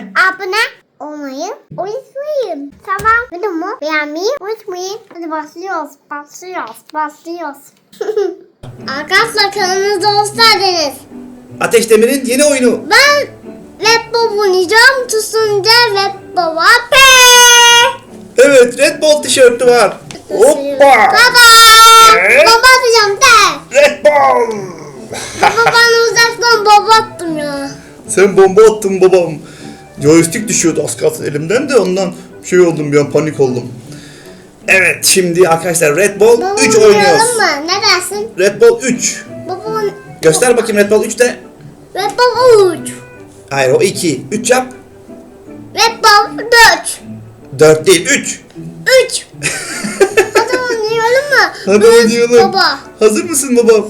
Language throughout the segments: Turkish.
Abone olmayı unutmayın. Tamam. Videomu beğenmeyi unutmayın. Hadi başlıyoruz. Başlıyoruz. Başlıyoruz. Arkadaşlar kanalımıza hoş geldiniz. Ateş Demir'in yeni oyunu. Ben Red Bull oynayacağım. Tutunca Red Bull'a P. Evet Red Bull tişörtü var. Hoppa. Baba. Evet. Baba atacağım de. Red Bull. Baba ben uzaktan baba attım ya. Sen bomba attın babam. Joystick düşüyordu az kalsın elimden de ondan şey oldum bir an panik oldum. Evet şimdi arkadaşlar Red Bull Baba 3 oynayalım oynuyoruz. mı? Ne dersin? Red Bull 3. Baba Göster bakayım Red Bull 3'te. Red Bull 3. Hayır o 2. 3 yap. Red Bull 4. 4 değil 3. 3. Hadi oynayalım mı? Hadi Büyük oynayalım. Baba. Hazır mısın babam?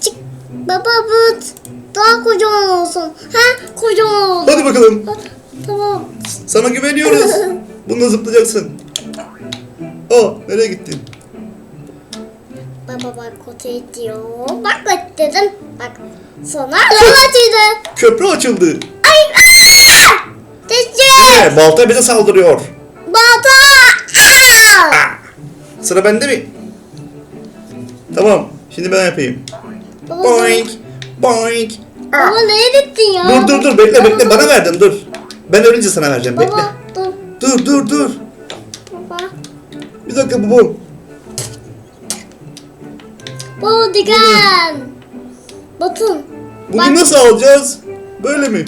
Çık. Baba büyük. Daha kocaman olsun. Ha? Kocaman olsun. Hadi bakalım. Ha, Tamam. Sana güveniyoruz. Bununla zıplayacaksın. Aa nereye gittin? Baba bak kutu diyor. Bak bak dedim. Bak. Sonra yol açıldı. Köprü açıldı. Ay. Aa! Teşekkür. Balta bize saldırıyor. Baba. Aa! Aa! Sıra bende mi? Tamam. Şimdi ben yapayım. Baba, Boink. Boink. Baba neye gittin ya? Dur dur dur bekle bekle bana verdin dur. Ben ölünce sana vereceğim bekle. Baba dur. Dur dur dur. Baba. Bir dakika babam. Baba diken. Batın. Bunu Bak. nasıl alacağız? Böyle mi?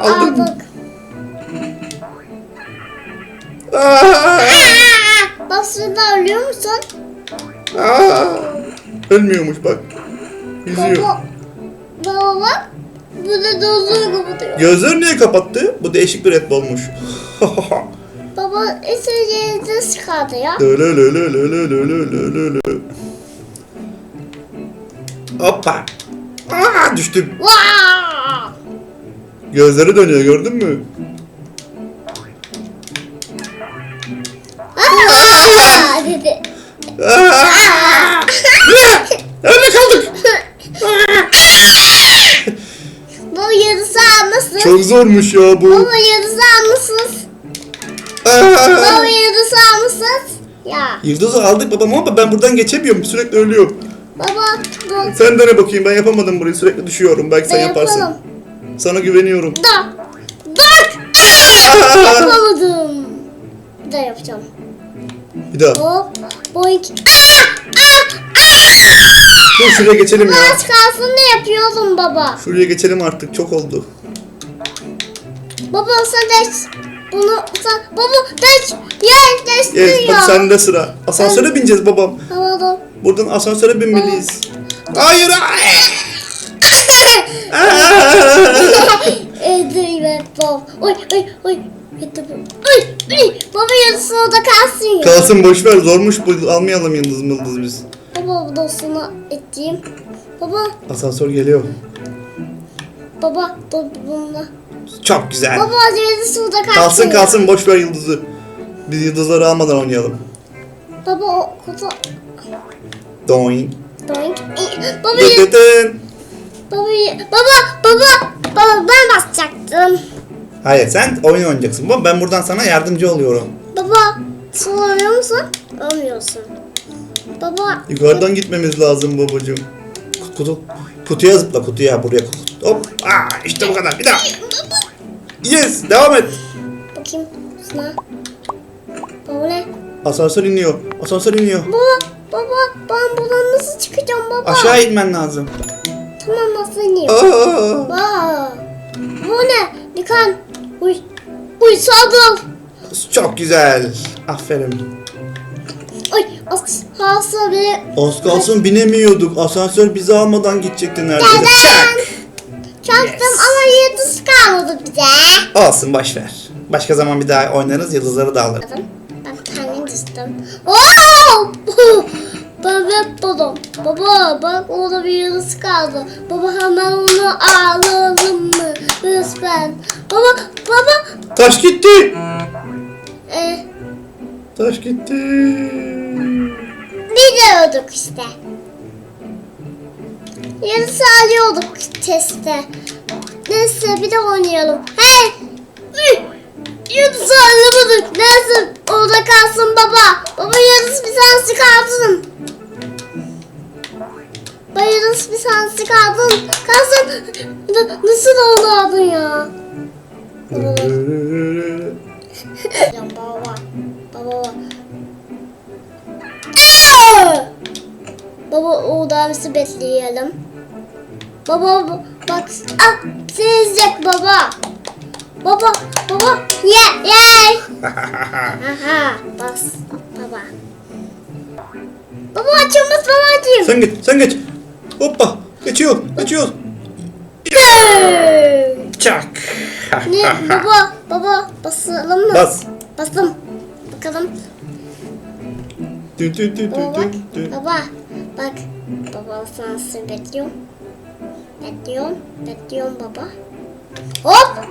Aldım. Aldık. Aa! Bak şurada ölüyor musun? Aa! Ölmüyormuş bak. Yüzüyor. Baba. Baba bak. Burada dozuyor kapatıyor. Gözleri niye kapattı? Bu değişik bir Red Bull'muş. Baba esireceğinizi çıkardı ya. Hoppa. Aa, düştüm. Vaa! Gözleri dönüyor gördün mü? Aa! dedi. Aa! Çok zormuş ya bu. Baba yarısı almışsın. Aa! Baba yarısı almışsın. Ya. Yıldızı aldık babam ama ben buradan geçemiyorum. Sürekli ölüyorum. Baba dur. Sen dene bakayım ben yapamadım burayı. Sürekli düşüyorum. Belki sen Ne yaparsın. yapalım? Sana güveniyorum. Dur. Dur. Aa! Yapamadım. Bir daha yapacağım. Bir daha. Hop. Boink. Aa! Dur şuraya geçelim ya. Aç kalsın ne yapıyordun baba? Şuraya geçelim artık. Çok oldu. Baba sen de bunu sen baba geç yer geçti Evet bak sende sıra. Asansöre bineceğiz babam. Tamam. Buradan asansöre binmeliyiz. Hayır hayır. Evet baba. Oy oy oy. Oy oy. Baba yarısı orada kalsın ya. Kalsın boş ver zormuş bu almayalım yıldız mıldız biz. Baba bu dostuna ettiğim. Baba Asansör geliyor. baba dur bununla. Çok güzel. Baba yarısı orada kalsın. Kalsın ya. kalsın boş ver yıldızı. Biz yıldızları almadan oynayalım. Baba o kutu. Doink. Doink. Baba yar- Dıdıdın. baba yar- baba baba baba ben basacaktım. Hayır sen oyun oynayacaksın. Baba ben buradan sana yardımcı oluyorum. Baba sulanıyor musun? Olmuyorsun. Baba Yukarıdan gitmemiz lazım babacığım. Kutu, kutuya zıpla kutuya buraya. Hop. Aa, işte bu kadar. Bir daha. Yes. Devam et. bakayım sana. Baba ne? Asansör iniyor. Asansör iniyor. Baba baba ben buradan nasıl çıkacağım baba? Aşağı inmen lazım. Tamam nasıl ineyim? Aa, Baba. Bu ne? Dikan. Uy. Uy sadık. çok güzel. Aferin. Ay as hasta bile. Az kalsın binemiyorduk. Asansör bizi almadan gidecekti neredeyse. Çak. Çaktım Yes. ama yıldız kalmadı bize. Olsun boş ver. Başka zaman bir daha oynarız yıldızları da alırız. Ben kendim düştüm. Oo! Ben yapmadım. Baba bak orada bir yıldız kaldı. Baba hemen onu alalım mı? Lütfen. Baba baba. Taş gitti. E, Taş gitti. biz de öldük işte. Yıldız alıyorduk teste. Neyse bir de oynayalım. Hey! Üh! Yunus anlamadık. Neyse orada kalsın baba. Baba Yunus bir tanesi kalsın. Baba Yunus bir tanesi kalsın. Kalsın. Nasıl onu aldın ya? Baba. Baba. Baba o dansı bekleyelim. Baba bak ah sizcek baba. Baba baba ye ye. Aha bas baba. Baba açılmaz baba açayım. sen geç, sen geç. Hoppa, geçiyor, geçiyor. Çak. ne baba baba basalım mı? Bas. Bastım. Bakalım. Dü dü dü dü Baba bak. Baba bak. Baba sana bekliyorum. Bekliyorum. Bekliyorum baba. Hop.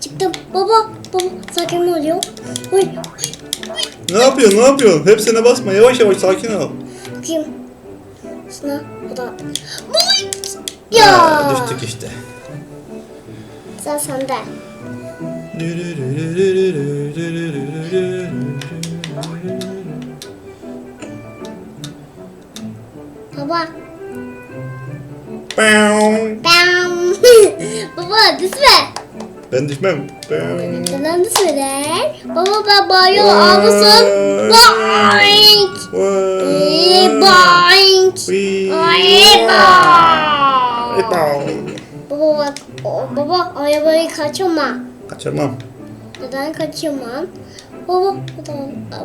Çıktım. Baba. Baba. Sakin oluyor. Uy. Ne yapıyorsun, ne yapıyorsun? Hepsine basma, yavaş yavaş sakin ol. Bakayım. Şuna. Bu da. Uy. Ya. Ha, düştük işte. Sen sende. Baba. Bam. baba düşme. Ben düşmem. Neden düşme Baba ben banyo almasın. Boink. Ee, Boink. Ay, boink. Baba bak. Baba arabayı kaçırma. Kaçırmam. Neden kaçırmam? Baba.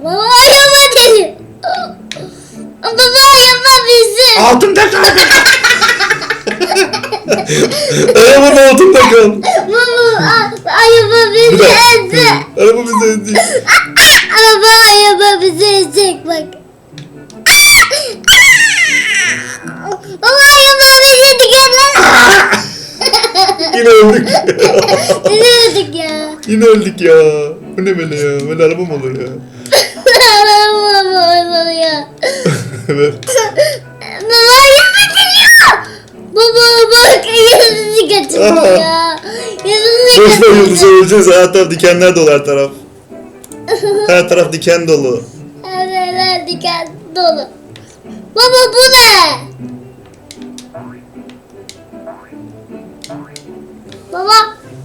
Baba araba dedi. Baba araba bizim. Altında kaldı. Arabanın altında kal. Baba araba bizi ezdi. Araba bizi ezdi. Araba araba bizi ezecek bak. Baba araba bizi lan. Yine öldük. Ne dedik ya? Yine öldük ya. Bu ne böyle ya? Böyle araba mı olur ya? Araba araba ya. Evet. Kaçırıyor ya. Yüzünü Boşuna kaçırıyor. yıldız öleceğiz. Her taraf dikenler dolu her taraf. Her taraf diken dolu. Her yerler diken dolu. Baba bu ne? Baba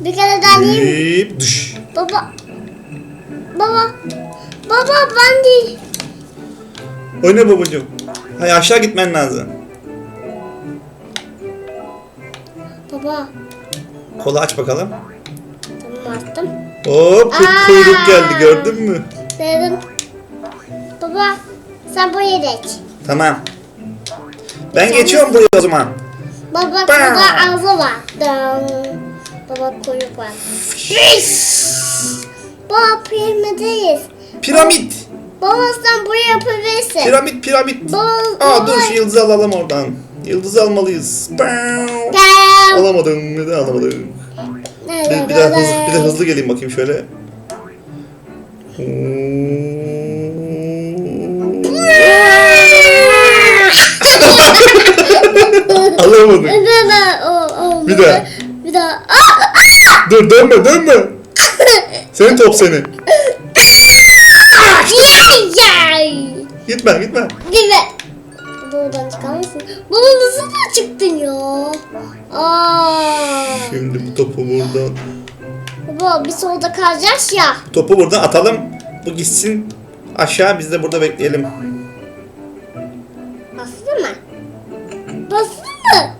bir kere. Hip düş. Baba. Baba. Baba ben değil. Oyna babacığım. Hay aşağı gitmen lazım. Baba. Kolu aç bakalım. Tamam attım. Hop Aa. kuyruk geldi gördün mü? Dedim. Baba sen buraya geç. Tamam. Ben geçiyorum buraya o zaman. Baba burada ağzı var. Dın. Baba kuyruk var. Baba piramideyiz. Piramit. Baba sen buraya yapabilirsin. Piramit piramit. Baba. Aa dur şu yıldızı alalım oradan. Yıldızı almalıyız. Alamadım. Neden alamadım? Bir, bir daha hızlı, bir de hızlı geleyim bakayım şöyle. Alamadım. Bir daha. Bir daha. Dur dönme dönme. Senin top seni. Yay! Yay! Gitme gitme. Çıkar mısın? Baba nasıl da çıktın ya? Aa. Şimdi bu topu buradan. Baba biz orada kalacağız ya. Topu buradan atalım. Bu gitsin aşağı biz de burada bekleyelim. Bastı mı? Bastı mı?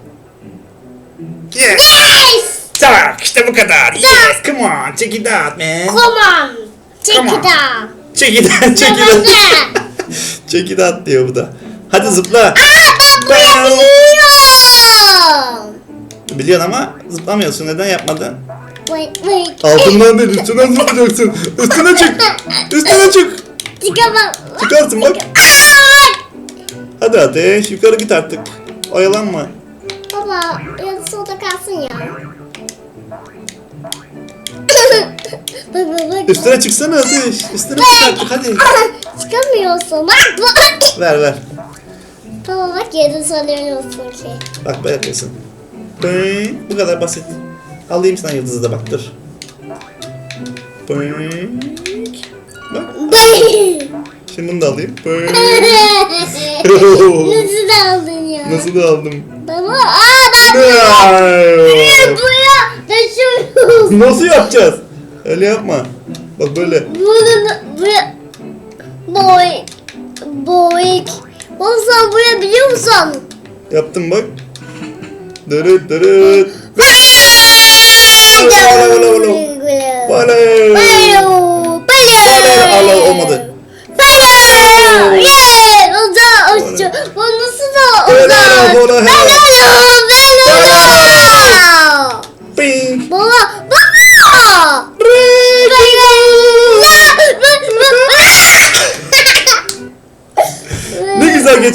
Yes. Yes! Tak işte bu kadar. Yes come on check it out man. Come on. Check Come on. it out. Check it out check it out. check it out diyor bu da. Hadi zıpla. Aa ben bunu biliyorum. Biliyorsun ama zıplamıyorsun. Neden yapmadın? Altından değil üstüne zıplayacaksın. Üstüne çık. Üstüne çık. Çıkamam. Çıkarsın bak. Hadi ateş yukarı git artık. Oyalanma. Baba yarısı solda kalsın ya. Bak bak bak. Üstüne çıksana ateş. Üstüne çık artık hadi. Çıkamıyorsun bak bak. Ver ver. Baba bak yarın sanıyorsun ki. Bak böyle yapıyorsun. Bu kadar basit. Alayım sana yıldızı da bak dur. Bak şimdi bunu da alayım. Nasıl da aldın ya? Nasıl da aldım? Baba aa ben buraya taşıyoruz. Nasıl yapacağız? Öyle yapma. Bak böyle. Boy boy. Baba sen buraya biliyor musun? Yaptım bak. Dırıt dırıt. Valo, valo. Valo. Balo, Valo, alo, olmadı. Balo,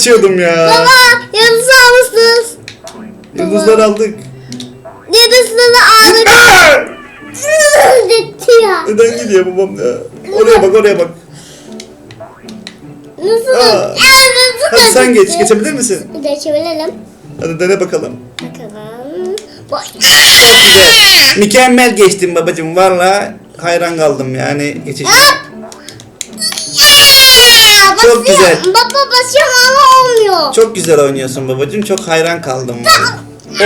geçiyordum ya. Baba, yıldız almışsınız. Yıldızlar aldık. Yıldızları aldık. Gitti ya. Neden gidiyor babam ya? Oraya bak oraya bak. Nasıl? Aa. Hadi sen geç. Geçebilir misin? Çevirelim. Hadi dene bakalım. Bakalım. Boy. Güzel. Mükemmel geçtim babacım. Valla hayran kaldım yani geçişine. Çok güzel. Baba basıyorum ama olmuyor. Çok güzel oynuyorsun babacım. Çok hayran kaldım. Oo,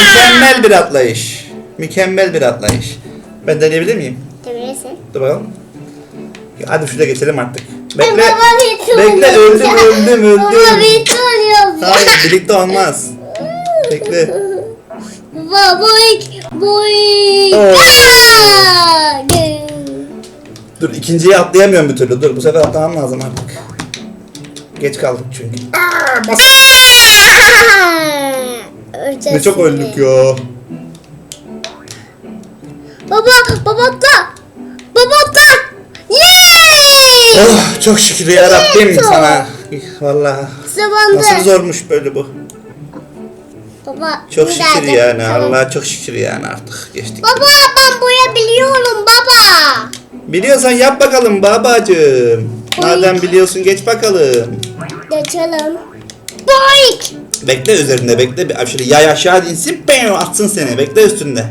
mükemmel bir atlayış. Mükemmel bir atlayış. Ben deneyebilir miyim? Çevirirsin. Dur bakalım. Hadi şuraya geçelim artık. Bekle. Bekle tuğluyor. öldüm öldüm Baba öldüm. bir tuğluyor. Hayır birlikte olmaz. Bekle. Baba boy. Boy. Gel. Dur ikinciyi atlayamıyorum bir türlü. Dur bu sefer atlamam lazım artık. Geç kaldık çünkü. Aa, bas. Ne çok öldük ya. Baba, baba atla. Baba atla. Yay! Oh, çok şükür ya Rabbim sana. Vallahi Zamandı. nasıl zormuş böyle bu. Baba, Çok şükür derdim. yani. Tamam. Allah'a çok şükür yani artık geçtik. Baba ben buraya biliyorum baba. Biliyorsan yap bakalım babacığım. Madem biliyorsun geç bakalım. Geçelim. Boink. Bekle üzerinde bekle. Şöyle yay aşağı insin. Bam, atsın seni. Bekle üstünde.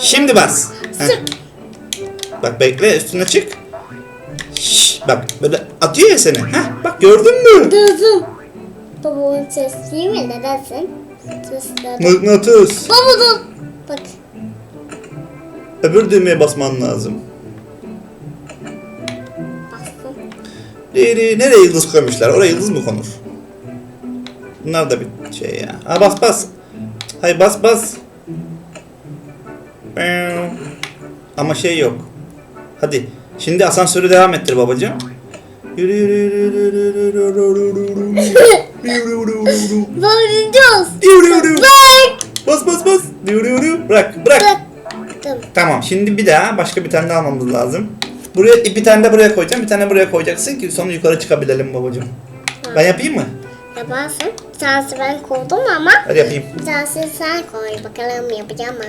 Şimdi bas. Heh. Bak bekle üstüne çık. Şşş, bak böyle atıyor ya seni. Heh, bak gördün mü? Dızım. Babamın sesi değil mi? Nedensin? Mıknatıs. Baba dur. Bak. Öbür düğmeye basman lazım. Diğeri nereye yıldız koymuşlar? Oraya yıldız mı konur? Bunlar da bir şey ya. Ha bas bas. Hay bas bas. Ama şey yok. Hadi. Şimdi asansörü devam ettir babacığım. Bas bas bas. Bırak bırak. Bırak. Tamam. Tamam şimdi bir daha başka bir tane daha almamız lazım. Buraya bir tane de buraya koyacağım, bir tane buraya koyacaksın ki sonra yukarı çıkabilelim babacığım. Ben yapayım mı? Yaparsın. Bir tanesi ben koydum ama Hadi yapayım. bir tanesi sen koy. Bakalım yapacağım mı?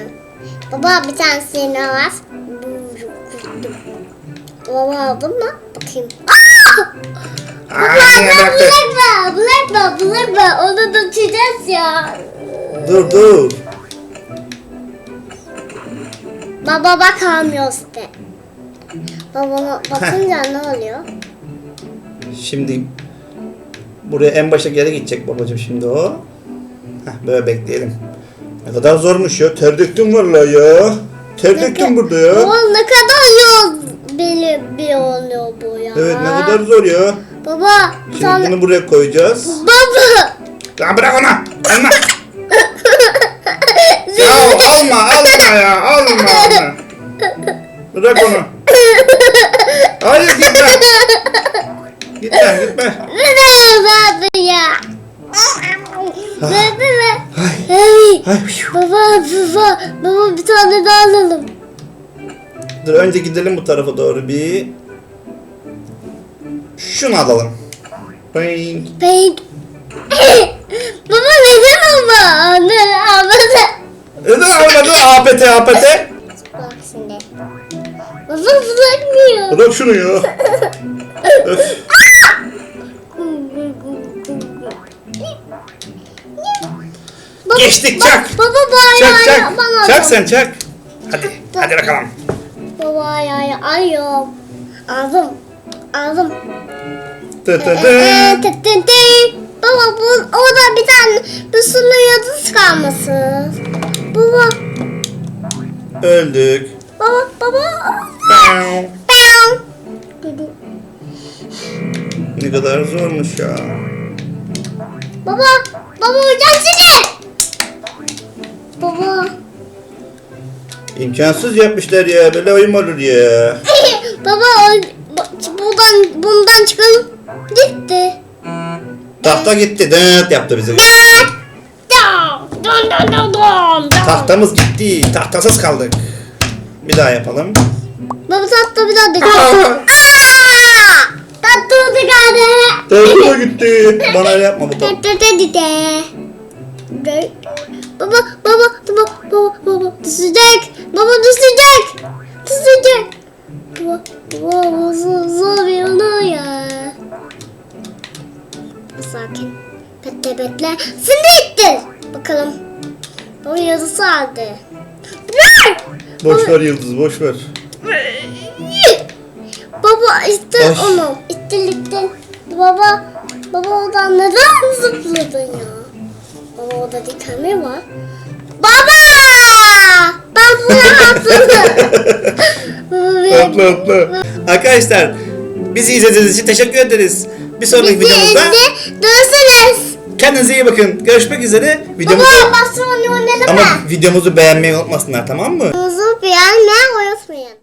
Baba bir tanesi ne var? Baba aldın mı? Bakayım. Aa, bıraktın? Bırakma, bırakma, bırakma. Onu da tutacağız ya. Dur dur. Baba bakamıyor işte. Babama bakınca ne oluyor? Şimdi buraya en başa geri gidecek babacığım şimdi o. Heh, böyle bekleyelim. Ne kadar zormuş ya. Ter döktüm vallahi ya. Ter döktüm burada ya. Baba ne kadar yol bili bir oluyor bu ya. Evet ne kadar zor ya. Baba Şimdi tane... bunu buraya koyacağız. Baba! Ya bırak onu. Alma. ya alma alma ya alma onu. Bırak onu. Hayır gitme. Gitme gitme. Ne baba ya? Baba. Ay. Hey. Baba baba baba bir tane daha alalım. Dur önce gidelim bu tarafa doğru bir. Şunu alalım. Boing. Pink. baba neden baba? Anne abla. Neden almadın APT APT? Baba bırakmıyor. Bırak şunu ya. Öf. Geçtik çak. Baba baba Çak çak. bana Çak sen çak. Hadi. Hadi bakalım. Baba ayağı ayıyorum. Aldım. Aldım. Tı tı tı. ee, tı tı tı. Baba bu orada bir tane bir sürü yıldız kalması. Baba Öldük. baba baba. Ne kadar zormuş ya. Baba baba hocam seni. Baba. İmkansız yapmışlar ya. Böyle oyun olur ya. baba buradan bundan çıkalım. Gitti. Tahta gitti. Dıt yaptı don don. Tahtamız gitti. Tahtasız kaldık. Bir daha yapalım. Baba tatlı bir daha dedi. Aa! Tatlı geldi. Tahta gitti. Bana öyle yapma baba. Tatlı. Baba baba baba baba baba düşecek. Baba düşecek. Düşecek. Baba baba zor, zor bir yana ya. Sakin. Bekle bekle. İttir. Bakalım. Baba yazısı aldı. Boş ver Yıldız boş ver. Ay. onu. İttir. Baba. Baba oradan neden zıpladın ya? Baba orada dikenli var. Baba! Ben bunu atladım. Baba. Atla atla. Arkadaşlar bizi izlediğiniz için teşekkür ederiz. Bir sonraki Bizi videomuzda. Dönsünüz. kendinize iyi bakın. Görüşmek üzere. Baba Videomuzu oynayalım ama videomuzu beğenmeyi unutmasınlar tamam mı? Videomuzu beğenmeyi unutmayın.